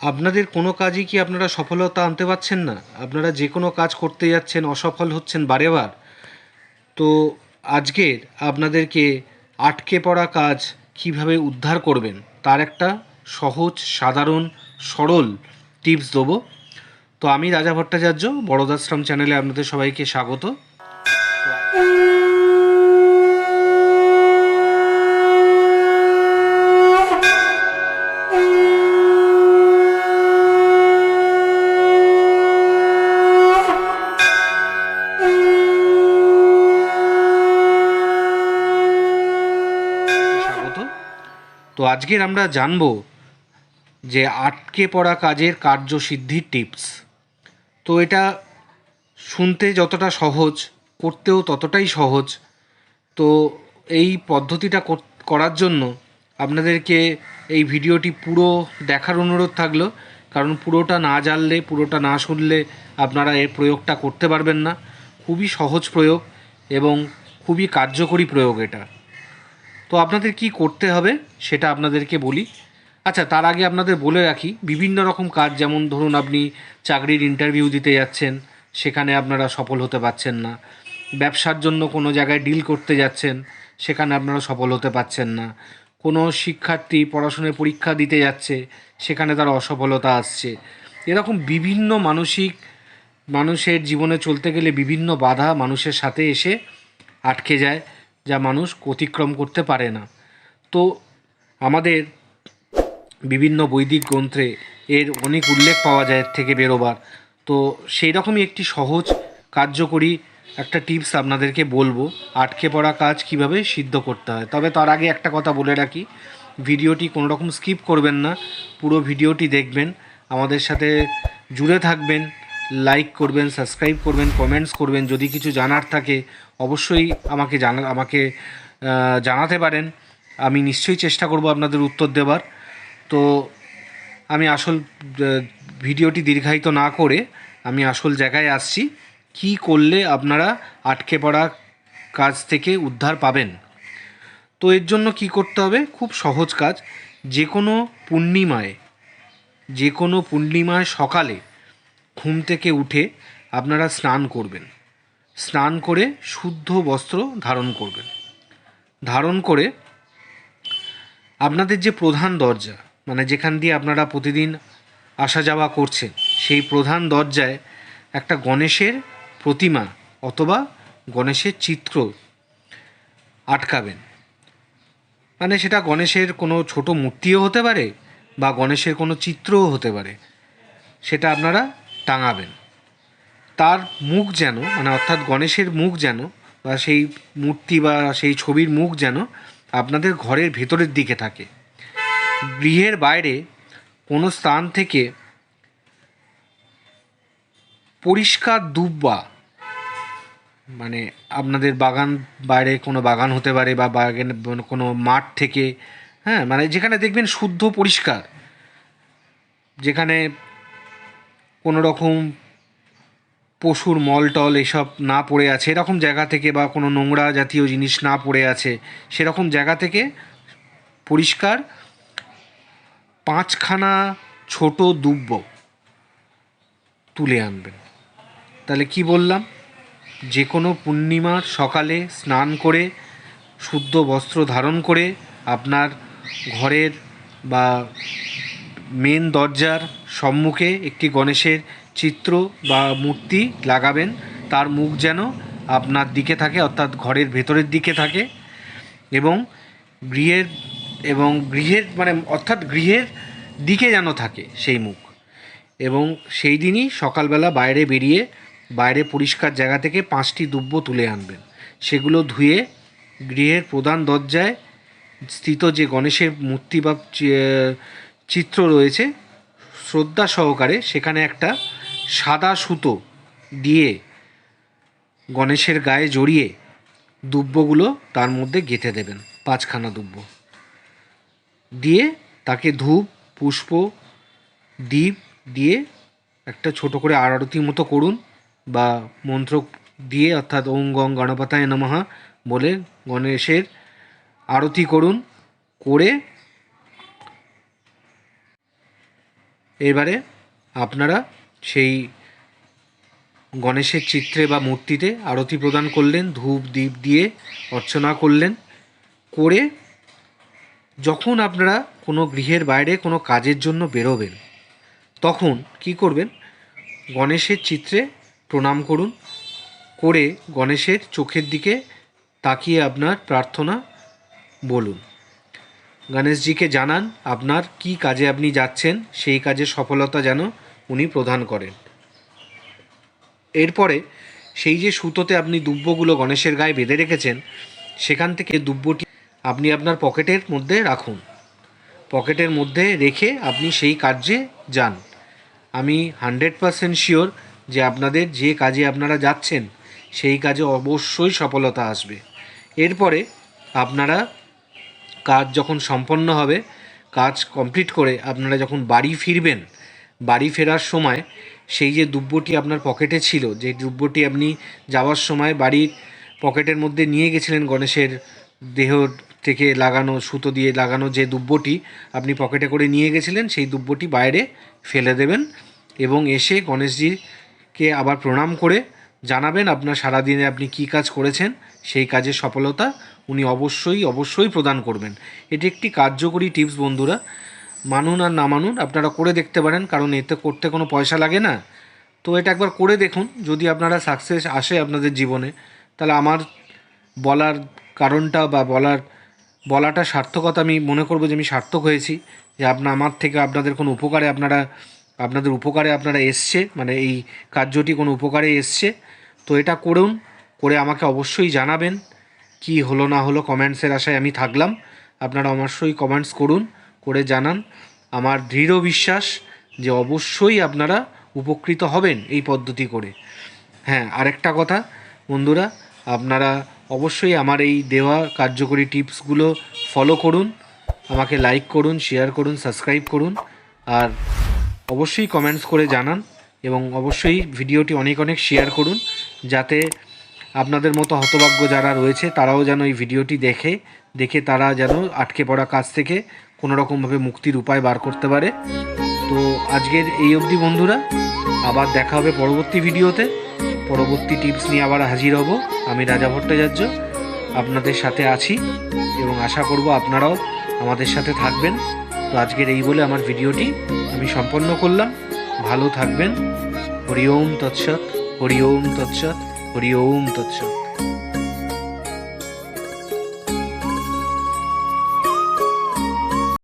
আপনাদের কোনো কাজই কি আপনারা সফলতা আনতে পারছেন না? আপনারা যে কোনো কাজ করতে যাচ্ছেন, অসফল হচ্ছেন বারে বার তো আজকের আপনাদেরকে আটকে পড়া কাজ কীভাবে উদ্ধার করবেন, তার একটা সহজ, সাধারণ, সরল টিপস দেবো। তো আমি রাজা ভট্টাচার্য বড়দাশ্রম চ্যানেলে আপনাদের সবাইকে স্বাগত। তো আজকের আমরা জানব যে আটকে পড়া কাজের কার্যসিদ্ধির টিপস। তো এটা শুনতে যতটা সহজ, করতেও ততটাই সহজ। তো এই পদ্ধতিটা করার জন্য আপনাদেরকে এই ভিডিওটি পুরো দেখার অনুরোধ থাকল। কারণ পুরোটা না জানলে, পুরোটা না শুনলে আপনারা এর প্রয়োগটা করতে পারবেন না। খুবই সহজ প্রয়োগ এবং খুবই কার্যকরী প্রয়োগ এটা। তো আপনাদের কি করতে হবে সেটা আপনাদেরকে বলি। আচ্ছা তার আগে আপনাদের বলে রাখি, বিভিন্ন রকম কাজ যেমন ধরুন আপনি চাকরির ইন্টারভিউ দিতে যাচ্ছেন, সেখানে আপনারা সফল হতে পারছেন না। ব্যবসার জন্য কোনো জায়গায় ডিল করতে যাচ্ছেন, সেখানে আপনারা সফল হতে পারছেন না। কোনো শিক্ষার্থী পড়াশোনার পরীক্ষা দিতে যাচ্ছে, সেখানে তার অসফলতা আসছে। এরকম বিভিন্ন মানসিক, মানুষের জীবনে চলতে গেলে বিভিন্ন বাধা মানুষের সাথে এসে আটকে যায়। যা মানুষ অতিক্রম করতে পারে না। তো আমাদের বিভিন্ন বৈদিক গ্রন্থে এর অনেক উল্লেখ পাওয়া যায় এর থেকে বেরোবার। তো সেই রকমই একটি সহজ, কার্যকরী একটা টিপস আপনাদেরকে বলব, আটকে পড়া কাজ কীভাবে সিদ্ধ করতে হয়। তবে তার আগে একটা কথা বলে রাখি, ভিডিওটি কোনো রকম স্কিপ করবেন না, পুরো ভিডিওটি দেখবেন, আমাদের সাথে জুড়ে থাকবেন লাইক করবেন সাবস্ক্রাইব করবেন কমেন্টস করবেন। যদি কিছু জানার থাকে, অবশ্যই আমাকে জানা, আমাকে জানাতে পারেন। আমি নিশ্চয়ই চেষ্টা করব আপনাদের উত্তর দেবার। তো আমি আসল ভিডিওটি দীর্ঘায়িত না করে আমি আসল জায়গায় আসছি। কি করলে আপনারা আটকে পড়া কাজ থেকে উদ্ধার পাবেন? তো এর জন্য কি করতে হবে? খুব সহজ কাজ। যে কোনো পূর্ণিমায়, যে কোনো পূর্ণিমায় সকালে ঘুম থেকে উঠে আপনারা স্নান করবেন। স্নান করে শুদ্ধ বস্ত্র ধারণ করবেন। ধারণ করে আপনাদের যে প্রধান দরজা মানে যেখান দিয়ে আপনারা প্রতিদিন আসা যাওয়া করছেন, সেই প্রধান দরজায় একটা গণেশের প্রতিমা অথবা গণেশের চিত্র আটকাবেন। মানে সেটা গণেশের কোনো ছোট মূর্তিও হতে পারে বা গণেশের কোনো চিত্রও হতে পারে। সেটা আপনারা টাঙাবেন। তার মুখ যেন মানে অর্থাৎ গণেশের মুখ যেন, বা সেই মূর্তি বা সেই ছবির মুখ যেন আপনাদের ঘরের ভেতরের দিকে থাকে। গৃহের বাইরে কোনো স্থান থেকে পরিষ্কার দুব্বা মানে আপনাদের বাগান বাইরে কোনো বাগান হতে পারে বা বাগান কোনো মাঠ থেকে হ্যাঁ মানে যেখানে দেখবেন শুদ্ধ পরিষ্কার, যেখানে কোনো রকম পশুর মল টল এসব না পড়ে আছে, এরকম জায়গা থেকে বা কোনো নোংরা জাতীয় জিনিস না পড়ে আছে, সেরকম জায়গা থেকে পরিষ্কার পাঁচখানা ছোট দুব্ব তুলে আনবেন। তাহলে কি বললাম? যে কোনো পূর্ণিমার সকালে স্নান করে, শুদ্ধ বস্ত্র ধারণ করে আপনার ঘরের বা মেন দরজার সম্মুখে একটি গণেশের চিত্র বা মূর্তি লাগাবেন। তার মুখ যেন আপনার দিকে থাকে, অর্থাৎ ঘরের ভেতরের দিকে থাকে এবং গৃহের এবং গৃহের মানে অর্থাৎ গৃহের দিকে যেন থাকে সেই মুখ। এবং সেই দিনই সকালবেলা বাইরে বেরিয়ে বাইরে পরিষ্কার জায়গা থেকে পাঁচটি দুব্য তুলে আনবেন। সেগুলো ধুয়ে গৃহের প্রধান দরজায় স্থিত যে গণেশের মূর্তি বা চিত্র রয়েছে। শ্রদ্ধা সহকারে সেখানে একটা সাদা সুতো দিয়ে গণেশের গায়ে জড়িয়ে দুব্বগুলো তার মধ্যে গেঁথে দেবেন, পাঁচখানা দুব্ব। দিয়ে তাকে ধূপ, পুষ্প দ্বীপ দিয়ে একটা ছোট করে আরতি মতো করুন বা মন্ত্র দিয়ে অর্থাৎ ওং গং গণপতায় নমঃ বলে গণেশের আরতি করুন, করে এবারে আপনারা সেই গণেশের চিত্রে বা মূর্তিতে আরতি প্রদান করলেন, ধূপ দ্বীপ দিয়ে অর্চনা করলেন, করে যখন আপনারা কোনো গৃহের বাইরে কোনো কাজের জন্য বেরোবেন, তখন কি করবেন? গণেশের চিত্রে প্রণাম করুন, করে গণেশের চোখের দিকে তাকিয়ে আপনার প্রার্থনা বলুন। গণেশজিকে জানান, আপনার কি কাজে আপনি যাচ্ছেন? সেই কাজে সফলতা যেন উনি প্রদান করেন। এরপরে, সেই যে সুতোতে আপনি দুব্বগুলো গণেশের গায়ে বেঁধে রেখেছেন, সেখান থেকে দুব্বটি আপনি আপনার পকেটের মধ্যে রাখুন। পকেটের মধ্যে রেখে আপনি সেই কার্যে যান। আমি হান্ড্রেড পারসেন্ট শিওর যে আপনাদের যে কাজে আপনারা যাচ্ছেন, সেই কাজে অবশ্যই সফলতা আসবে। এরপরে, আপনারা কাজ যখন সম্পন্ন হবে, কাজ কমপ্লিট করে আপনারা যখন বাড়ি ফিরবেন, বাড়ি ফেরার সময় সেই যে দুব্বটি আপনার পকেটে ছিল, যে দুব্বটি আপনি যাওয়ার সময় বাড়ির পকেটের মধ্যে নিয়ে গেছিলেন গণেশের দেহ থেকে লাগানো, সুতো দিয়ে লাগানো যে দুব্বটি আপনি পকেটে করে নিয়ে গেছিলেন, সেই দুব্বটি বাইরে ফেলে দেবেন এবং এসে গণেশজিকে আবার প্রণাম করে জানাবেন আপনার সারাদিনে আপনি কী কাজ করেছেন, সেই কাজের সফলতা উনি অবশ্যই অবশ্যই প্রদান করবেন। এটি একটি কার্যকরী টিপস বন্ধুরা। মানুন আর না মানুন, আপনারা করে দেখতে পারেন, কারণ এতে করতে কোনো পয়সা লাগে না। তো এটা একবার করে দেখুন, যদি আপনারা সাকসেস আসে আপনাদের জীবনে, তাহলে আমার বলার কারণটা বা বলার, বলাটা সার্থকতা আমি মনে করব যে আমি সার্থক হয়েছি, যে আপনার আমার থেকে আপনাদের কোনো উপকারে আপনারা, আপনাদের উপকারে আপনারা এসছে মানে এই কার্যটি কোনো উপকারে এসছে। তো এটা করুন, করে আমাকে অবশ্যই জানাবেন। কি হলো না হলো কমেন্টসের আশায় আমি থাকলাম। আপনারা অবশ্যই কমেন্টস করুন, করে জানান। আমার দৃঢ় বিশ্বাস যে অবশ্যই আপনারা উপকৃত হবেন এই পদ্ধতি করে। হ্যাঁ আরেকটা কথা, বন্ধুরা, আপনারা অবশ্যই আমার এই দেওয়া কার্যকরী টিপসগুলো ফলো করুন, আমাকে লাইক করুন শেয়ার করুন সাবস্ক্রাইব করুন, আর অবশ্যই কমেন্টস করে জানান এবং অবশ্যই ভিডিওটি অনেক অনেক শেয়ার করুন, যাতে আপনাদের মতো হতভাগ্য যারা রয়েছে, তারাও যেন এই ভিডিওটি দেখে দেখে তারা যেন আটকে পড়া কাজ থেকে কোনো রকমভাবে মুক্তির উপায় বার করতে পারে। তো আজকের এই অবধি বন্ধুরা, আবার দেখা হবে পরবর্তী ভিডিওতে। পরবর্তী টিপস নিয়ে আবার হাজির হব আমি রাজা ভট্টাচার্য। আপনাদের সাথে আছি এবং আশা করব আপনারাও আমাদের সাথে থাকবেন। তো আজকের এই বলে আমার ভিডিওটি আমি সম্পন্ন করলাম। ভালো থাকবেন। হরি ওম তৎসৎ, হরি ওম তৎসৎ। হরি ওম তৎসৎ